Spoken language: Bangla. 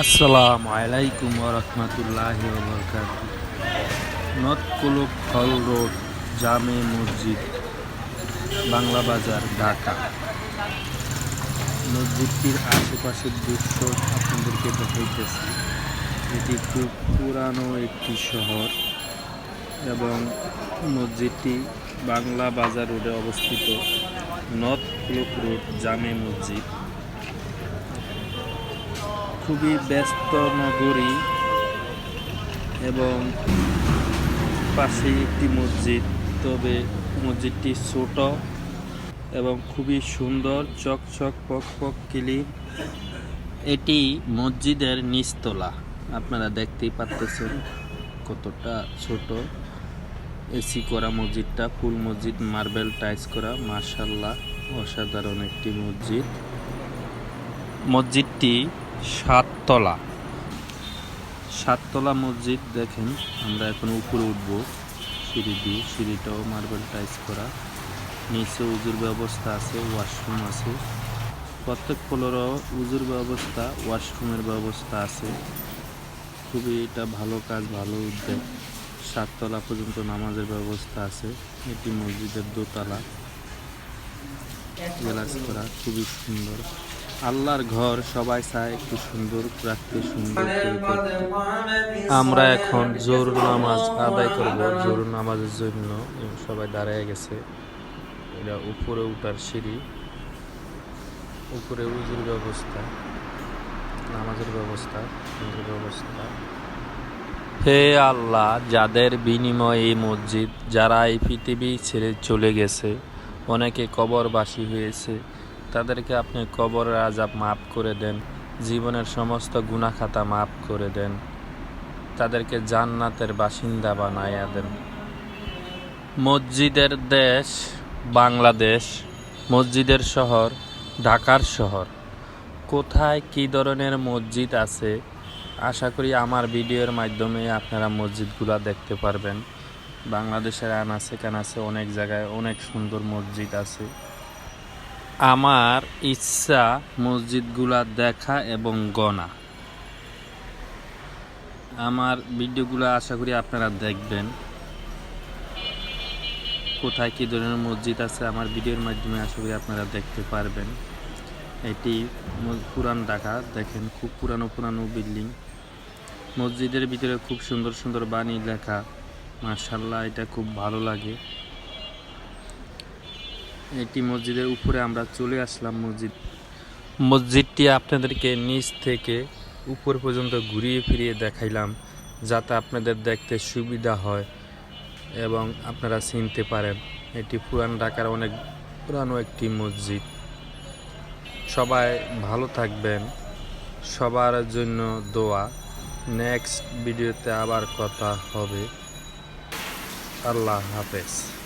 আসসালামু আলাইকুম রহমতুল্লাহ বরকাত নর্থ কুলুক হল রোড, জামে মসজিদ, বাংলা বাজার, ঢাকা। মসজিদটির আশেপাশের দৃশ্য আপনাদেরকে দেখাইতেছি। এটি খুব পুরানো একটি শহর এবং মসজিদটি বাংলা বাজার রোডে অবস্থিত। নর্থ কুলুক রোড, জামে মসজিদ। খুবই ব্যস্ত নগরী এবং পাশেই একটি মসজিদ, তবে মসজিদটি ছোট এবং খুবই সুন্দর, চকচক পক পক ক্লিন। এটি মসজিদের নিচতলা। আপনারা দেখতেই পারতেছেন কতটা ছোট। এসি করা মসজিদটা, ফুল মসজিদ, মার্বেল টাইলস করা মার্শাল্লাহ অসাধারণ একটি মসজিদ। মসজিদটি সাততলা। সাততলা মসজিদ, দেখেন, আমরা এখন উপরে উঠব। সিঁড়ি দিয়ে, সিঁড়িটাও মার্বেল টাইস করা। নিচে উজুর ব্যবস্থা আছে ওয়াশরুম আছে। প্রত্যেক ফ্লোরও উজুর ব্যবস্থা ওয়াশরুমের ব্যবস্থা আছে। খুবই এটা ভালো কাজ, ভালো উদ্যোগ। সাততলা পর্যন্ত নামাজের ব্যবস্থা আছে। এটি মসজিদের দোতলা। গ্লাস করা, খুবই সুন্দর। আল্লাহর ঘর সবাই চায় একটু সুন্দর রাখতে সুন্দর আমরা এখন জোর নামাজ আদায় করব। জোর নামাজের জন্য সবাই দাঁড়ায় গেছে। এটা উপরে উঠার সিঁড়ি, উপরে উজুর ব্যবস্থা, নামাজের ব্যবস্থা ব্যবস্থা। হে আল্লাহ, যাদের বিনিময়ে এই মসজিদ, যারা এই পৃথিবী ছেড়ে চলে গেছে, অনেকে কবরবাসী হয়েছে তাদেরকে আপনি কবরের আজাব মাফ করে দেন, জীবনের সমস্ত গুণাখাতা মাফ করে দেন, তাদেরকে জান্নাতের বাসিন্দা বানাইয়া দেন। মসজিদের দেশ বাংলাদেশ, মসজিদের শহর ঢাকার শহর। কোথায় কী ধরনের মসজিদ আছে? আশা করি আমার ভিডিওর মাধ্যমে আপনারা মসজিদগুলো দেখতে পারবেন। বাংলাদেশের আনাচে কানাচে অনেক জায়গায় অনেক সুন্দর মসজিদ আছে। আমার ইচ্ছা মসজিদগুলা দেখা এবং গণা আমার ভিডিওগুলো আশা করি আপনারা দেখবেন। কোথায় কী ধরনের মসজিদ আছে আমার ভিডিওর মাধ্যমে আশা করি আপনারা দেখতে পারবেন। এটি পুরান ঢাকা, দেখেন খুব পুরানো পুরানো বিল্ডিং। মসজিদের ভিতরে খুব সুন্দর সুন্দর বাণী লেখা। মার্শাল্লাহ এটা খুব ভালো লাগে। এটি মসজিদের উপরে আমরা চলে আসলাম মসজিদ। মসজিদটি আপনাদেরকে নিচ থেকে উপর পর্যন্ত ঘুরিয়ে ফিরিয়ে দেখাইলাম, যাতে আপনাদের দেখতে সুবিধা হয় এবং আপনারা চিনতে পারেন। এটি পুরান ঢাকার অনেক পুরানো একটি মসজিদ। সবাই ভালো থাকবেন। সবার জন্য দোয়া। নেক্সট ভিডিওতে আবার কথা হবে। আল্লাহ হাফেজ।